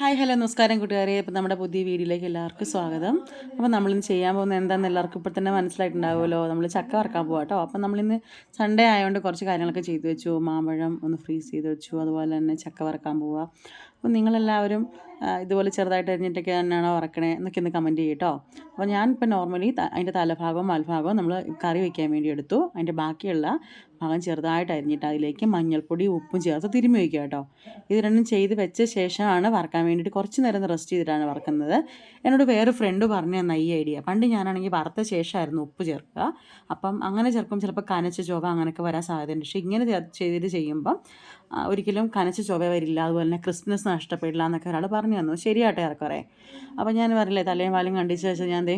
Hi hello നമസ്കാരം കൂട്ടുകാരെ. ഇപ്പം നമ്മുടെ പുതിയ വീഡിയോയിലേക്ക് എല്ലാവർക്കും സ്വാഗതം. അപ്പോൾ നമ്മളിന്ന് ചെയ്യാൻ പോകുന്നത് എന്താണെന്ന് എല്ലാവർക്കും ഇപ്പോൾ തന്നെ മനസ്സിലായിട്ടുണ്ടാവുമല്ലോ. നമ്മൾ ചക്ക വറക്കാൻ പോകാം കേട്ടോ. അപ്പം നമ്മളിന്ന് സൺഡേ ആയതുകൊണ്ട് കുറച്ച് കാര്യങ്ങളൊക്കെ ചെയ്തു വെച്ചു. മാമ്പഴം ഒന്ന് ഫ്രീസ് ചെയ്ത് വെച്ചു. അതുപോലെ തന്നെ ചക്ക വറക്കാൻ പോവുക അപ്പോൾ നിങ്ങളെല്ലാവരും ഇതുപോലെ ചെറുതായിട്ട് അരിഞ്ഞിട്ടൊക്കെ തന്നെയാണോ വറക്കണേ എന്നൊക്കെ ഒന്ന് കമന്റ് ചെയ്യട്ടോ അപ്പോൾ ഞാൻ ഇപ്പോൾ നോർമലി അതിന്റെ തലഭാഗവും മൽഭാഗവും നമ്മൾ കറി വയ്ക്കാൻ വേണ്ടി എടുത്തു. അതിന്റെ ബാക്കിയുള്ള ഭാഗം ചെറുതായിട്ട് അരിഞ്ഞിട്ട് അതിലേക്ക് മഞ്ഞൾപ്പൊടി ഉപ്പും ചേർത്ത് തിരുമ്മി വയ്ക്കുക കേട്ടോ ഇത് രണ്ടും ചെയ്ത് വെച്ച ശേഷമാണ് വറക്കാൻ വേണ്ടിയിട്ട് കുറച്ച് നേരം റെസ്റ്റ് ചെയ്തിട്ടാണ് വറക്കുന്നത്. എന്നോട് വേറെ ഫ്രണ്ട് പറഞ്ഞു തന്ന ഈ ഐഡിയ പണ്ട് ഞാനാണെങ്കിൽ വറുത്ത ശേഷമായിരുന്നു ഉപ്പ് ചേർക്കുക. അപ്പം അങ്ങനെ ചേർക്കുമ്പോൾ ചിലപ്പോൾ കനച്ച ചൊവ അങ്ങനെയൊക്കെ വരാൻ സാധ്യതയുണ്ട്. പക്ഷേ ഇങ്ങനെ ചെയ്തിട്ട് ചെയ്യുമ്പം ഒരിക്കലും കനച്ച ചൊവ വരില്ല. അതുപോലെ തന്നെ ക്രിസ്മസ് നഷ്ടപ്പെടില്ല എന്നൊക്കെ ഒരാൾ പറഞ്ഞു തന്നു. ശരിയാട്ടെ ഏറെക്കുറെ. അപ്പം ഞാൻ പറഞ്ഞില്ലേ തലയും വാലും കണ്ടിച്ച് വെച്ചാൽ ഞാൻ ദേ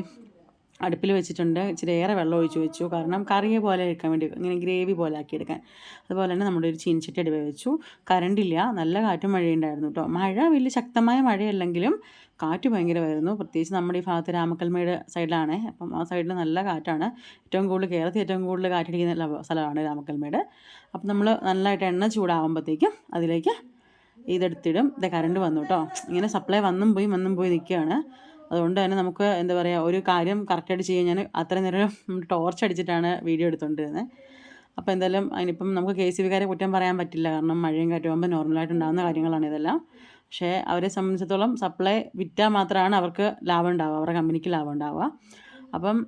അടുപ്പിൽ വെച്ചിട്ടുണ്ട്. ഇച്ചിരി ഏറെ വെള്ളം ഒഴിച്ച് വെച്ചു. കാരണം കറിയെ പോലെ എടുക്കാൻ വേണ്ടി ഇങ്ങനെ ഗ്രേവി പോലെ ആക്കി എടുക്കാൻ. അതുപോലെ തന്നെ നമ്മുടെ ഒരു ചീനിച്ചട്ടി അടുപ്പ് വെച്ചു. കറണ്ടില്ല നല്ല കാറ്റും മഴയുണ്ടായിരുന്നു കേട്ടോ മഴ വലിയ ശക്തമായ മഴയല്ലെങ്കിലും കാറ്റ് വരുന്നു. പ്രത്യേകിച്ച് നമ്മുടെ ഈ ഭാഗത്ത് രാമക്കൽമയുടെ സൈഡിലാണ്. അപ്പം ആ സൈഡിൽ നല്ല കാറ്റാണ്. ഏറ്റവും കൂടുതൽ കേരളത്തിൽ ഏറ്റവും കൂടുതൽ കാറ്റടിക്കുന്ന സ്ഥലമാണ് രാമക്കൽമയുടെ അപ്പം നമ്മൾ നല്ലതായിട്ട് എണ്ണ ചൂടാകുമ്പോഴത്തേക്കും അതിലേക്ക് ഇതെടുത്തിടും. ഇത് കറണ്ട് വന്നു കേട്ടോ ഇങ്ങനെ സപ്ലൈ വന്നും പോയി വന്നും പോയി നിൽക്കുകയാണ്. അതുകൊണ്ട് തന്നെ നമുക്ക് എന്താ പറയുക ഒരു കാര്യം കറക്റ്റായിട്ട് ചെയ്യാൻ ഞാൻ അത്ര നേരം ടോർച്ച് അടിച്ചിട്ടാണ് വീഡിയോ എടുത്തുകൊണ്ടിരുന്നത് അപ്പോൾ എന്തായാലും അതിനിപ്പം നമുക്ക് കെ സി ബിക്കാരെ കുറ്റം പറയാൻ പറ്റില്ല. കാരണം മഴയും കാറ്റും ആകുമ്പോൾ നോർമലായിട്ട് ഉണ്ടാകുന്ന കാര്യങ്ങളാണ് ഇതെല്ലാം. പക്ഷേ അവരെ സംബന്ധിച്ചിടത്തോളം സപ്ലൈ വിറ്റാൽ മാത്രമാണ് അവർക്ക് ലാഭം ഉണ്ടാവുക അവരുടെ കമ്പനിക്ക് ലാഭം ഉണ്ടാവുക. അപ്പം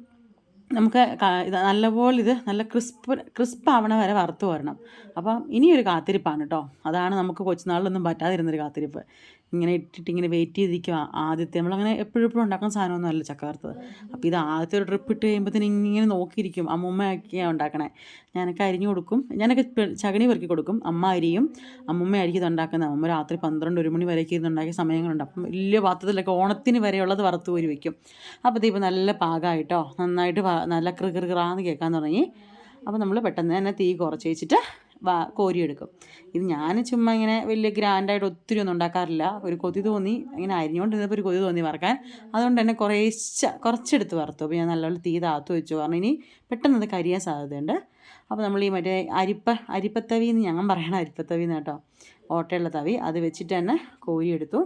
നമുക്ക് ഇത് നല്ലപോലെ ഇത് നല്ല ക്രിസ്പ് ക്രിസ്പ് ആവണ വരെ വറുത്ത് വരണം. അപ്പം ഇനിയൊരു കാത്തിരിപ്പാണ് കേട്ടോ അതാണ് നമുക്ക് കൊച്ചുനാളിലൊന്നും പറ്റാതിരുന്നൊരു കാത്തിരിപ്പ്. ഇങ്ങനെ ഇട്ടിട്ട് ഇങ്ങനെ വെയിറ്റ് ചെയ്തിരിക്കുക ആദ്യത്തെ നമ്മളങ്ങനെ എപ്പോഴും എപ്പോഴും ഉണ്ടാക്കുന്ന സാധനമൊന്നും അല്ല ചക്ക വറുത്തത്. അപ്പോൾ ഇത് ആദ്യത്തെ ഒരു ട്രിപ്പ് ഇട്ട് കഴിയുമ്പോഴത്തേന് ഇങ്ങനെ നോക്കിയിരിക്കും. അമ്മൂമ്മയൊക്കെയാണ് ഉണ്ടാക്കണേ. ഞാനൊക്കെ അരിഞ്ഞു കൊടുക്കും. ഞാനൊക്കെ ചകണി പെറുക്കി കൊടുക്കും. അമ്മ അരിയും അമ്മൂമ്മ ആയിരിക്കും ഇത് ഉണ്ടാക്കുന്നത്. അമ്മ രാത്രി പന്ത്രണ്ട് ഒരു മണി വരെയൊക്കെ ഇരുന്ന് ഉണ്ടാക്കിയ സമയങ്ങളുണ്ട്. അപ്പം വലിയ പാത്രത്തിലൊക്കെ ഓണത്തിന് വരെയുള്ളത് വറുത്ത് കോരി വയ്ക്കും അപ്പോൾ ഇപ്പോൾ നല്ല പാകമായിട്ടോ നന്നായിട്ട് നല്ല കൃ കൃ കൃറാന്ന് കേൾക്കാൻ തുടങ്ങി അപ്പോൾ നമ്മൾ പെട്ടെന്ന് തന്നെ തീ കുറച്ച് വെച്ചിട്ട് വാ കോരിയെടുക്കും ഇത് ഞാൻ ചുമ്മാ ഇങ്ങനെ വലിയ ഗ്രാൻഡായിട്ട് ഒത്തിരി ഒന്നും ഉണ്ടാക്കാറില്ല ഒരു കൊതി തോന്നി ഇങ്ങനെ അരിഞ്ഞുകൊണ്ടിരുന്നപ്പോൾ ഒരു കൊതി തോന്നി വറക്കാൻ അതുകൊണ്ട് തന്നെ കുറേശ്ശ കുറച്ചെടുത്ത് വറുത്തു അപ്പോൾ ഞാൻ നല്ലപോലെ തീ താത്തു വെച്ചു കാരണം ഇനി പെട്ടെന്ന് അത് കരിയാൻ സാധ്യതയുണ്ട് അപ്പോൾ നമ്മൾ ഈ മറ്റേ അരിപ്പ അരിപ്പത്തവി എന്ന് ഞാൻ പറയണ അരിപ്പത്തവി എന്ന് കേട്ടോ ഓട്ടയുള്ള തവി അത് വെച്ചിട്ട് തന്നെ കോരിയെടുത്തു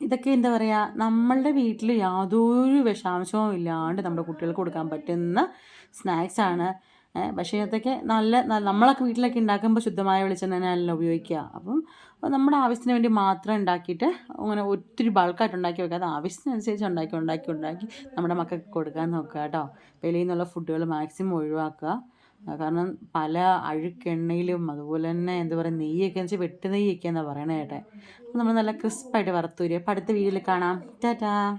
ഇതൊക്കെ എന്താ പറയുക നമ്മളുടെ വീട്ടിൽ യാതൊരു വിഷാംശവും ഇല്ലാണ്ട് നമ്മുടെ കുട്ടികൾക്ക് കൊടുക്കാൻ പറ്റുന്ന സ്നാക്സാണ് പക്ഷേ ഇതൊക്കെ നല്ല നമ്മളൊക്കെ വീട്ടിലൊക്കെ ഉണ്ടാക്കുമ്പോൾ ശുദ്ധമായ വെളിച്ചെണ്ണ തന്നെയല്ല ഉപയോഗിക്കുക. അപ്പം നമ്മുടെ ആവശ്യത്തിന് വേണ്ടി മാത്രം ഉണ്ടാക്കിയിട്ട് അങ്ങനെ ഒത്തിരി ബൾക്കായിട്ട് ഉണ്ടാക്കി വെക്കാതെ ആവശ്യത്തിനനുസരിച്ച് ഉണ്ടാക്കി ഉണ്ടാക്കി ഉണ്ടാക്കി നമ്മുടെ മക്കൾക്ക് കൊടുക്കാൻ നോക്കുക കേട്ടോ. വെളിയിൽ നിന്നുള്ള ഫുഡുകൾ മാക്സിമം ഒഴിവാക്കുക. കാരണം പല അഴുക്കെണ്ണയിലും അതുപോലെ തന്നെ എന്താ പറയുക നെയ്യൊക്കെ വെച്ചാൽ വെട്ട് നെയ്യൊക്കെ എന്നാണ് കേട്ടെ. നമ്മൾ നല്ല ക്രിസ്പായിട്ട് വറുത്തൂരി അപ്പോൾ അടുത്ത വീഡിയോയിൽ കാണാം. ടാറ്റാ.